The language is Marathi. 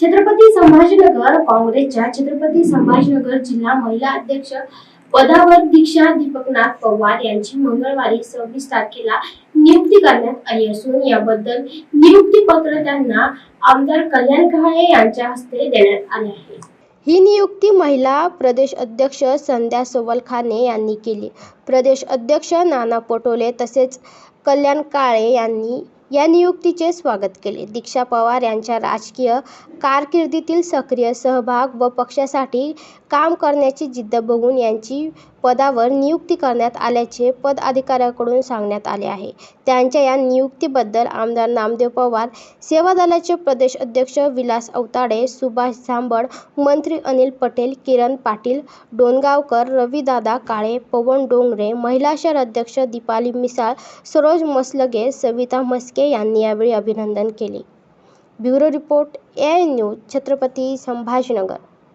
छत्रपती संभाजीनगर काँग्रेसच्या छत्रपती संभाजीनगर जिल्हा महिला अध्यक्ष पदावर दीक्षा दीपकनाथ पवार यांची मंगळवारी सव्वीस तारखेला नियुक्ती करण्यात आली असून याबद्दल नियुक्ती पत्र त्यांना आमदार कल्याण काळे यांच्या हस्ते देण्यात आले आहे. ही नियुक्ती महिला प्रदेश अध्यक्ष संध्या सोवलखाने यांनी केली. प्रदेश अध्यक्ष नाना पटोले तसेच कल्याण काळे यांनी या नियुक्तीचे स्वागत केले. दीक्षा पवार यांच्या राजकीय कारकिर्दीतील सक्रिय सहभाग व पक्षासाठी काम करण्याची जिद्द बघून यांची पदावर नियुक्ती करण्यात आल्याचे पदाधिकाऱ्याकडून सांगण्यात आले आहे. त्यांच्या या नियुक्तीबद्दल आमदार नामदेव पवार सेवा दलाचे प्रदेश अध्यक्ष विलास अवताडे सुभाष झांबड मंत्री अनिल पटेल किरण पाटील डोणगावकर रवीदादा काळे पवन डोंगरे महिला शहर अध्यक्ष दीपाली मिसाळ सरोज मसलगे सविता म्हस्के यांनी यावेळी अभिनंदन केले. Bureau report A news Chhatrapati Sambhajinagar.